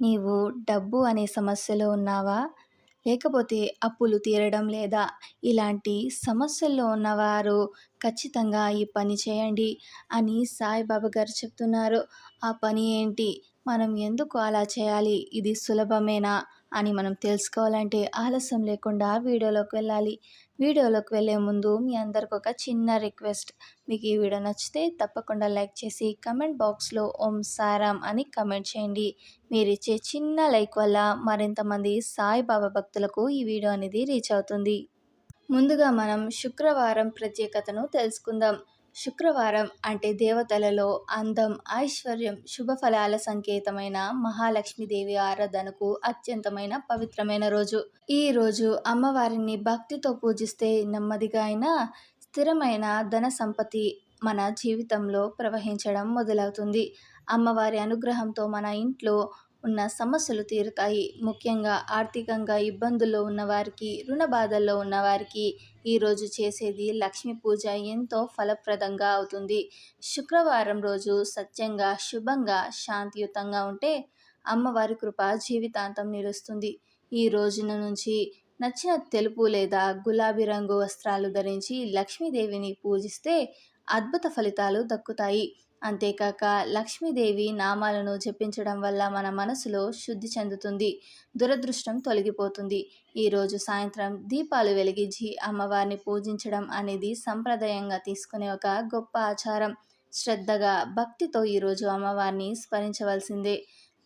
నీవు డబ్బు అనే సమస్యలో ఉన్నావా? లేకపోతే అప్పులు తీరడం లేదా? ఇలాంటి సమస్యల్లో ఉన్నవారు ఖచ్చితంగా ఈ పని చేయండి అని సాయిబాబా గారు చెప్తున్నారు. ఆ పని ఏంటి? మనం ఎందుకు అలా చేయాలి? ఇది సులభమేనా? అని మనం తెలుసుకోవాలంటే ఆలస్యం లేకుండా వీడియోలోకి వెళ్ళాలి. వీడియోలోకి వెళ్ళే ముందు మీ అందరికి ఒక చిన్న రిక్వెస్ట్. మీకు ఈ వీడియో నచ్చితే తప్పకుండా లైక్ చేసి కమెంట్ బాక్స్లో ఓం సారామ్ అని కమెంట్ చేయండి. మీరు ఇచ్చే చిన్న లైక్ వల్ల మరింతమంది సాయిబాబా భక్తులకు ఈ వీడియో అనేది రీచ్ అవుతుంది. ముందుగా మనం శుక్రవారం ప్రత్యేకతను తెలుసుకుందాం. శుక్రవారం అంటే దేవతలలో అందం ఐశ్వర్యం శుభఫలాల సంకేతమైన మహాలక్ష్మీదేవి ఆరాధనకు అత్యంతమైన పవిత్రమైన రోజు. ఈ రోజు అమ్మవారిని భక్తితో పూజిస్తే నెమ్మదిగా అయినా స్థిరమైన ధన సంపత్తి మన జీవితంలో ప్రవహించడం మొదలవుతుంది. అమ్మవారి అనుగ్రహంతో మన ఇంట్లో ఉన్న సమస్యలు తీరుతాయి. ముఖ్యంగా ఆర్థికంగా ఇబ్బందుల్లో ఉన్నవారికి రుణ బాధల్లో ఉన్నవారికి ఈరోజు చేసేది లక్ష్మీ పూజ ఎంతో ఫలప్రదంగా అవుతుంది. శుక్రవారం రోజు సత్యంగా శుభంగా శాంతియుతంగా ఉంటే అమ్మవారి కృప జీవితాంతం నిలుస్తుంది. ఈ రోజున నుంచి నచ్చిన తెలుపు లేదా గులాబీ రంగు వస్త్రాలు ధరించి లక్ష్మీదేవిని పూజిస్తే అద్భుత ఫలితాలు దక్కుతాయి. అంతేకాక లక్ష్మీదేవి నామాలను జపించడం వల్ల మన మనసులో శుద్ధి చెందుతుంది దురదృష్టం తొలగిపోతుంది. ఈరోజు సాయంత్రం దీపాలు వెలిగించి అమ్మవారిని పూజించడం అనేది సంప్రదాయంగా తీసుకునే ఒక గొప్ప ఆచారం. శ్రద్ధగా భక్తితో ఈరోజు అమ్మవారిని స్మరించవలసిందే.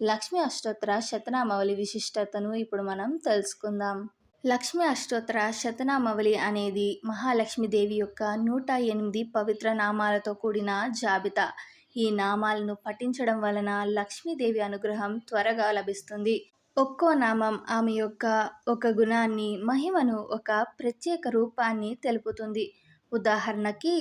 లక్ష్మీ అష్టోత్తర శతనామవళి విశిష్టతను ఇప్పుడు మనం తెలుసుకుందాం. లక్ష్మీ అష్టోత్తర శతనామవళి అనేది మహాలక్ష్మీదేవి యొక్క నూట ఎనిమిది పవిత్ర నామాలతో కూడిన జాబితా. ఈ నామాలను పఠించడం వలన లక్ష్మీదేవి అనుగ్రహం త్వరగా లభిస్తుంది. ఒక్కో నామం ఆమె యొక్క ఒక గుణాన్ని మహిమను ఒక ప్రత్యేక రూపాన్ని తెలుపుతుంది. ఉదాహరణకి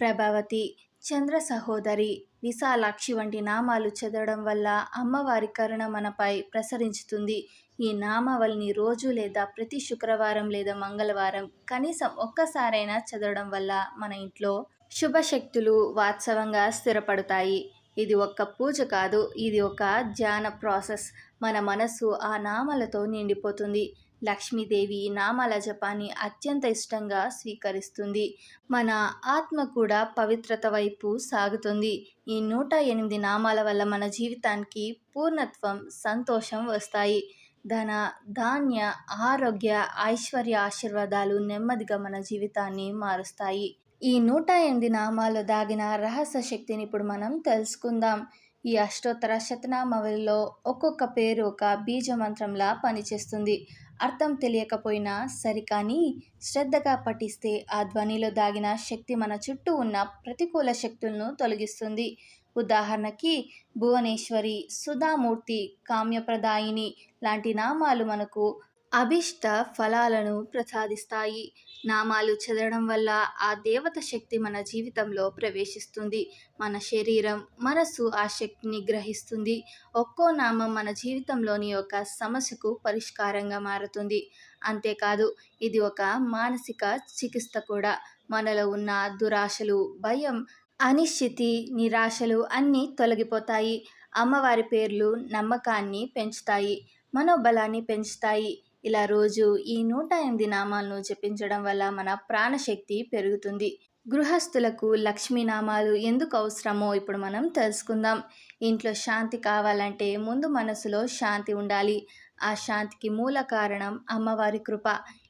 ప్రభావతి చంద్ర సహోదరి విశాలాక్షి వంటి నామాలు చదవడం వల్ల అమ్మవారి కరుణ మనపై ప్రసరించుతుంది. ఈ నామావళిని రోజు లేదా ప్రతి శుక్రవారం లేదా మంగళవారం కనీసం ఒక్కసారైనా చదవడం వల్ల మన ఇంట్లో శుభశక్తులు వాత్సవంగా స్థిరపడతాయి. ఇది ఒక్క పూజ కాదు ఇది ఒక ధ్యాన ప్రాసెస్. మన మనసు ఆ నామాలతో నిండిపోతుంది. లక్ష్మీదేవి నామాల జపాన్ని అత్యంత ఇష్టంగా స్వీకరిస్తుంది. మన ఆత్మ కూడా పవిత్రత వైపు సాగుతుంది. ఈ నూట ఎనిమిది నామాల వల్ల మన జీవితానికి పూర్ణత్వం సంతోషం వస్తాయి. ధన ధాన్య ఆరోగ్య ఐశ్వర్య ఆశీర్వాదాలు నెమ్మదిగా మన జీవితాన్ని మారుస్తాయి. ఈ నూట ఎనిమిది నామాల్లో దాగిన రహస్య శక్తిని ఇప్పుడు మనం తెలుసుకుందాం. ఈ అష్టోత్తర శతనామవలిలో ఒక్కొక్క పేరు ఒక బీజమంత్రంలా పనిచేస్తుంది. అర్థం తెలియకపోయినా సరికాని శ్రద్ధగా పఠిస్తే ఆ ధ్వనిలో దాగిన శక్తి మన చుట్టూ ఉన్న ప్రతికూల శక్తులను తొలగిస్తుంది. ఉదాహరణకి భువనేశ్వరి సుధామూర్తి కామ్యప్రదాయిని లాంటి నామాలు మనకు అభిష్ట ఫలాలను ప్రసాదిస్తాయి. నామాలు చదవడం వల్ల ఆ దేవత శక్తి మన జీవితంలో ప్రవేశిస్తుంది. మన శరీరం మనసు ఆ శక్తిని గ్రహిస్తుంది. ఒక్కో నామం మన జీవితంలోని ఒక సమస్యకు పరిష్కారంగా మారుతుంది. అంతేకాదు ఇది ఒక మానసిక చికిత్స కూడా. మనలో ఉన్న దురాశలు భయం అనిశ్చితి నిరాశలు అన్నీ తొలగిపోతాయి. అమ్మవారి పేర్లు నమ్మకాన్ని పెంచుతాయి మనోబలాన్ని పెంచుతాయి. ఇలా రోజు ఈ నూట ఎనిమిది నామాలను జపించడం వల్ల మన ప్రాణశక్తి పెరుగుతుంది. గృహస్థులకు లక్ష్మీ నామాలు ఎందుకు అవసరమో ఇప్పుడు మనం తెలుసుకుందాం. ఇంట్లో శాంతి కావాలంటే ముందు మనసులో శాంతి ఉండాలి. ఆ శాంతికి మూల కారణం అమ్మవారి కృప.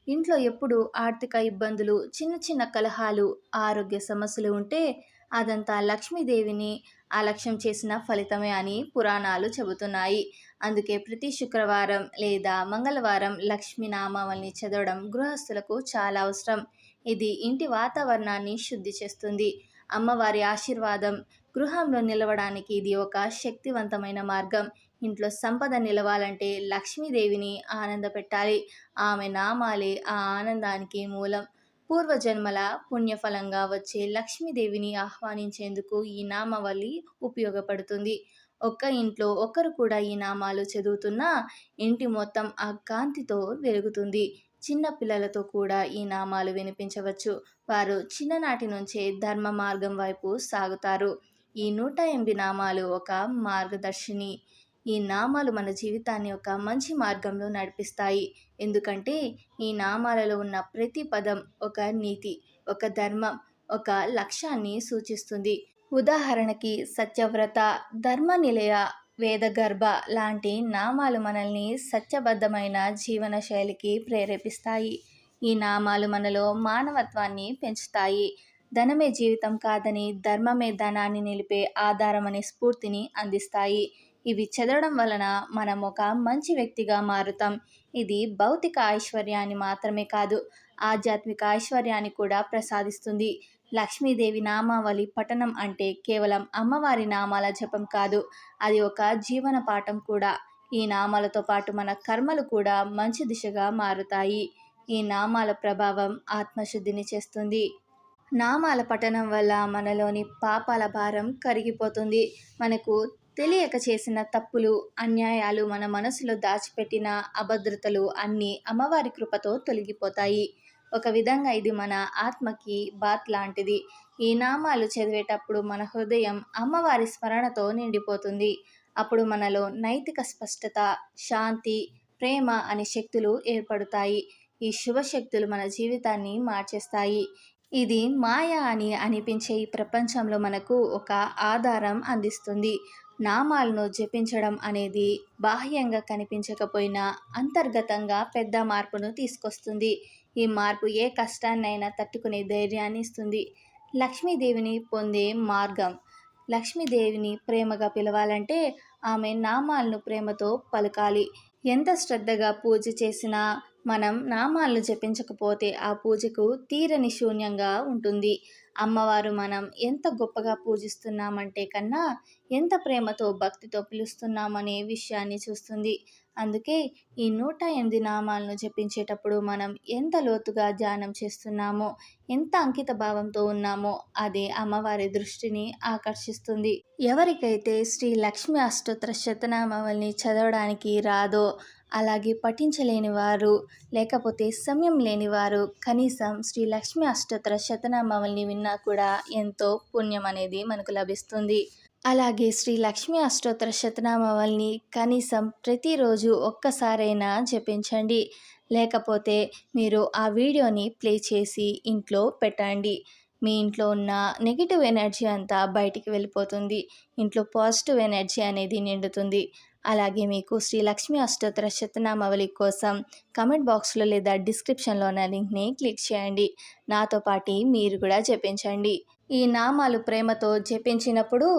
ఇంట్లో ఎప్పుడు ఆర్థిక ఇబ్బందులు చిన్న చిన్న కలహాలు ఆరోగ్య సమస్యలు ఉంటే అదంతా లక్ష్మీదేవిని అలక్ష్యం చేసిన ఫలితమే అని పురాణాలు చెబుతున్నాయి. అందుకే ప్రతి శుక్రవారం లేదా మంగళవారం లక్ష్మీ నామావళిని చదవడం గృహస్థులకు చాలా అవసరం. ఇది ఇంటి వాతావరణాన్ని శుద్ధి చేస్తుంది. అమ్మవారి ఆశీర్వాదం గృహంలో నిలవడానికి ఇది ఒక శక్తివంతమైన మార్గం. ఇంట్లో సంపద నిలవాలంటే లక్ష్మీదేవిని ఆనందపెట్టాలి. ఆమె నామాలే ఆ ఆనందానికి మూలం. పూర్వజన్మల పుణ్యఫలంగా వచ్చే లక్ష్మీదేవిని ఆహ్వానించేందుకు ఈ నామవల్లి ఉపయోగపడుతుంది. ఒక్క ఇంట్లో ఒక్కరు కూడా ఈ నామాలు చదువుతున్నా ఇంటి మొత్తం ఆ కాంతితో వెలుగుతుంది. చిన్న పిల్లలతో కూడా ఈ నామాలు వినిపించవచ్చు. వారు చిన్ననాటి నుంచే ధర్మ మార్గం వైపు సాగుతారు. ఈ నూట ఎనిమిది నామాలు ఒక మార్గదర్శిని. ఈ నామాలు మన జీవితాన్ని ఒక మంచి మార్గంలో నడిపిస్తాయి. ఎందుకంటే ఈ నామాలలో ఉన్న ప్రతి పదం ఒక నీతి ఒక ధర్మం ఒక లక్ష్యాన్ని సూచిస్తుంది. ఉదాహరణకి సత్యవ్రత ధర్మ నిలయ వేదగర్భ లాంటి నామాలు మనల్ని సత్యబద్ధమైన జీవన శైలికి ప్రేరేపిస్తాయి. ఈ నామాలు మనలో మానవత్వాన్ని పెంచుతాయి. ధనమే జీవితం కాదని ధర్మమే ధనాన్ని నిలిపే ఆధారం అనే స్ఫూర్తిని అందిస్తాయి. ఇవి చదవడం వలన మనం ఒక మంచి వ్యక్తిగా మారుతాం. ఇది భౌతిక ఐశ్వర్యాన్ని మాత్రమే కాదు ఆధ్యాత్మిక ఐశ్వర్యాన్ని కూడా ప్రసాదిస్తుంది. లక్ష్మీదేవి నామావళి పఠనం అంటే కేవలం అమ్మవారి నామాల జపం కాదు అది ఒక జీవన పాఠం కూడా. ఈ నామాలతో పాటు మన కర్మలు కూడా మంచి దిశగా మారుతాయి. ఈ నామాల ప్రభావం ఆత్మశుద్ధిని చేస్తుంది. నామాల పఠనం వల్ల మనలోని పాపాల భారం కరిగిపోతుంది. మనకు తెలియక చేసిన తప్పులు అన్యాయాలు మన మనసులో దాచిపెట్టిన అభద్రతలు అన్నీ అమ్మవారి కృపతో తొలగిపోతాయి. ఒక విధంగా ఇది మన ఆత్మకి బాత్ లాంటిది. ఈ నామాలు చదివేటప్పుడు మన హృదయం అమ్మవారి స్మరణతో నిండిపోతుంది. అప్పుడు మనలో నైతిక స్పష్టత శాంతి ప్రేమ అనే శక్తులు ఏర్పడతాయి. ఈ శుభశక్తులు మన జీవితాన్ని మార్చేస్తాయి. ఇది మాయా అని అనిపించే ఈ ప్రపంచంలో మనకు ఒక ఆధారం అందిస్తుంది. నామాలను జపించడం అనేది బాహ్యంగా కనిపించకపోయినా అంతర్గతంగా పెద్ద మార్పును తీసుకొస్తుంది. ఈ మార్పు ఏ కష్టాన్నైనా తట్టుకునే ధైర్యాన్ని ఇస్తుంది. లక్ష్మీదేవిని పొందే మార్గం. లక్ష్మీదేవిని ప్రేమగా పిలవాలంటే ఆమె నామాలను ప్రేమతో పలకాలి. ఎంత శ్రద్ధగా పూజ చేసినా మనం నామాలను జపించకపోతే ఆ పూజకు తీరని శూన్యంగా ఉంటుంది. అమ్మవారు మనం ఎంత గొప్పగా పూజిస్తున్నామంటే కన్నా ఎంత ప్రేమతో భక్తితో పిలుస్తున్నామనే విషయాన్ని చూస్తుంది. అందుకే ఈ నూట ఎనిమిది నామాలను జపించేటప్పుడు మనం ఎంత లోతుగా ధ్యానం చేస్తున్నామో ఎంత అంకిత భావంతో ఉన్నామో అదే అమ్మవారి దృష్టిని ఆకర్షిస్తుంది. ఎవరికైతే శ్రీ లక్ష్మి అష్టోత్తర శతనామావల్ని చదవడానికి రాదో అలాగే పఠించలేని వారు లేకపోతే సమయం లేని వారు కనీసం శ్రీ లక్ష్మి అష్టోత్తర శతనామావల్ని విన్నా కూడా ఎంతో పుణ్యం అనేది మనకు లభిస్తుంది. అలాగే శ్రీ లక్ష్మి అష్టోత్తర శతనామావల్ని కనీసం ప్రతిరోజు ఒక్కసారైనా జపించండి. లేకపోతే మీరు ఆ వీడియోని ప్లే చేసి ఇంట్లో పెట్టండి. మీ ఇంట్లో ఉన్న నెగిటివ్ ఎనర్జీ అంతా బయటికి వెళ్ళిపోతుంది. ఇంట్లో పాజిటివ్ ఎనర్జీ అనేది నిండుతుంది. అలాగే మీకు శ్రీ లక్ష్మీ అష్టోత్తర శతనామావళి కోసం కమెంట్ బాక్స్లో లేదా డిస్క్రిప్షన్లో ఉన్న లింక్ని క్లిక్ చేయండి. నాతో పాటు మీరు కూడా జపించండి. ఈ నామాలు ప్రేమతో జపించినప్పుడు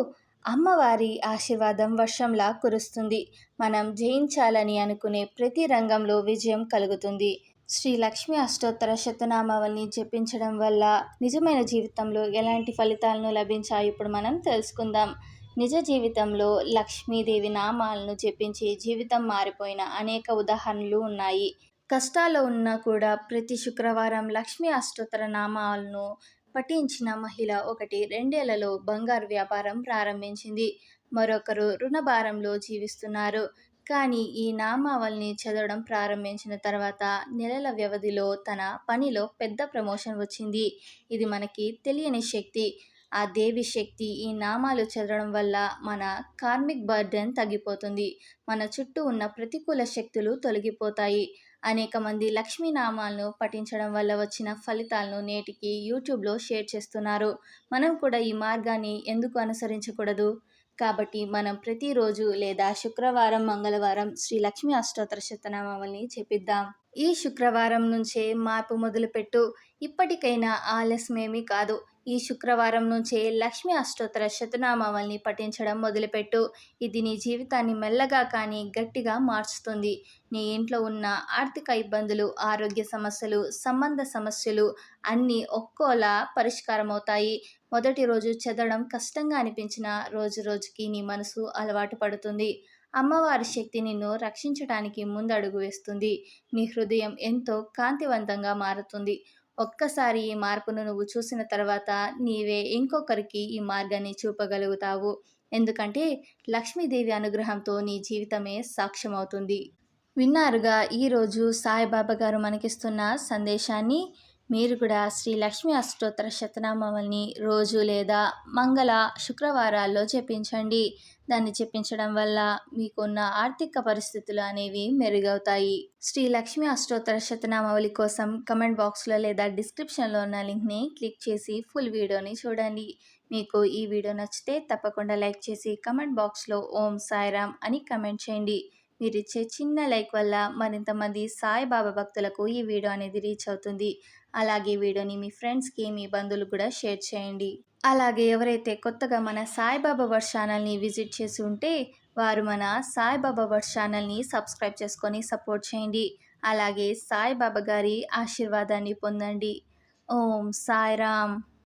అమ్మవారి ఆశీర్వాదం వర్షంలా కురుస్తుంది. మనం జయించాలని అనుకునే ప్రతి రంగంలో విజయం కలుగుతుంది. శ్రీ లక్ష్మీ అష్టోత్తర శతనామావల్ని జపించడం వల్ల నిజమైన జీవితంలో ఎలాంటి ఫలితాలను లభించాయి ఇప్పుడు మనం తెలుసుకుందాం. నిజ జీవితంలో లక్ష్మీదేవి నామాలను జపించి జీవితం మారిపోయిన అనేక ఉదాహరణలు ఉన్నాయి. కష్టాల్లో ఉన్నా కూడా ప్రతి శుక్రవారం లక్ష్మీ అష్టోత్తర నామాలను పఠించిన మహిళ ఒకటి రెండేళ్ళలో బంగారు వ్యాపారం ప్రారంభించింది. మరొకరు రుణభారంలో జీవిస్తున్నారు. కానీ ఈ నామావళిని చదవడం ప్రారంభించిన తర్వాత నెలల వ్యవధిలో తన పనిలో పెద్ద ప్రమోషన్ వచ్చింది. ఇది మనకి తెలియని శక్తి. ఆ దేవి శక్తి ఈ నామాలు చదవడం వల్ల మన కార్మిక్ బర్డెన్ తగ్గిపోతుంది. మన చుట్టూ ఉన్న ప్రతికూల శక్తులు తొలగిపోతాయి. అనేక మంది లక్ష్మీ నామాలను పఠించడం వల్ల వచ్చిన ఫలితాలను నేటికి యూట్యూబ్లో షేర్ చేస్తున్నారు. మనం కూడా ఈ మార్గాన్ని ఎందుకు అనుసరించకూడదు? కాబట్టి మనం ప్రతిరోజు లేదా శుక్రవారం మంగళవారం శ్రీ లక్ష్మీ అష్టోత్తర శతనామావల్ని చెప్పిద్దాం. ఈ శుక్రవారం నుంచే మార్పు మొదలుపెట్టు. ఇప్పటికైనా ఆలస్యమేమీ కాదు. ఈ శుక్రవారం నుంచే లక్ష్మి అష్టోత్తర శతనామావల్ని పఠించడం మొదలుపెట్టు. ఇది నీ జీవితాన్ని మెల్లగా కానీ గట్టిగా మార్చుతుంది. నీ ఇంట్లో ఉన్న ఆర్థిక ఇబ్బందులు ఆరోగ్య సమస్యలు సంబంధ సమస్యలు అన్నీ ఒక్కోలా పరిష్కారం అవుతాయి మొదటి రోజు చదవడం కష్టంగా అనిపించిన రోజు రోజుకి నీ మనసు అలవాటు పడుతుంది. అమ్మవారి శక్తి నిన్ను రక్షించడానికి ముందడుగు వేస్తుంది. నీ హృదయం ఎంతో కాంతివంతంగా మారుతుంది. ఒక్కసారి ఈ మార్పును నువ్వు చూసిన తర్వాత నీవే ఇంకొకరికి ఈ మార్గాన్ని చూపగలుగుతావు. ఎందుకంటే లక్ష్మీదేవి అనుగ్రహంతో నీ జీవితమే సాక్ష్యమవుతుంది. విన్నారుగా ఈరోజు సాయిబాబా గారు మనకిస్తున్న సందేశాన్ని మీరు కూడా శ్రీ లక్ష్మీ అష్టోత్తర శతనామావల్ని రోజు లేదా మంగళ శుక్రవారాల్లో చెప్పించండి దాన్ని చెప్పించడం వల్ల మీకున్న ఆర్థిక పరిస్థితులు అనేవి మెరుగవుతాయి. శ్రీ లక్ష్మీ అష్టోత్తర శతనామావళి కోసం కమెంట్ బాక్స్లో లేదా డిస్క్రిప్షన్లో ఉన్న లింక్ని క్లిక్ చేసి ఫుల్ వీడియోని చూడండి. మీకు ఈ వీడియో నచ్చితే తప్పకుండా లైక్ చేసి కమెంట్ బాక్స్లో ఓం సాయిరామ్ అని కమెంట్ చేయండి. మీరు ఇచ్చే చిన్న లైక్ వల్ల మరింత మంది సాయిబాబా భక్తులకు ఈ వీడియో అనేది రీచ్ అవుతుంది. అలాగే వీడియోని మీ ఫ్రెండ్స్కి మీ బంధువులు కూడా షేర్ చేయండి. అలాగే ఎవరైతే కొత్తగా మన సాయిబాబా వర్డ్ ఛానల్ని విజిట్ చేసి ఉంటే వారు మన సాయిబాబా వర్డ్ ఛానల్ని సబ్స్క్రైబ్ చేసుకొని సపోర్ట్ చేయండి. అలాగే సాయిబాబా గారి ఆశీర్వాదాన్ని పొందండి. ఓం సాయిరామ్.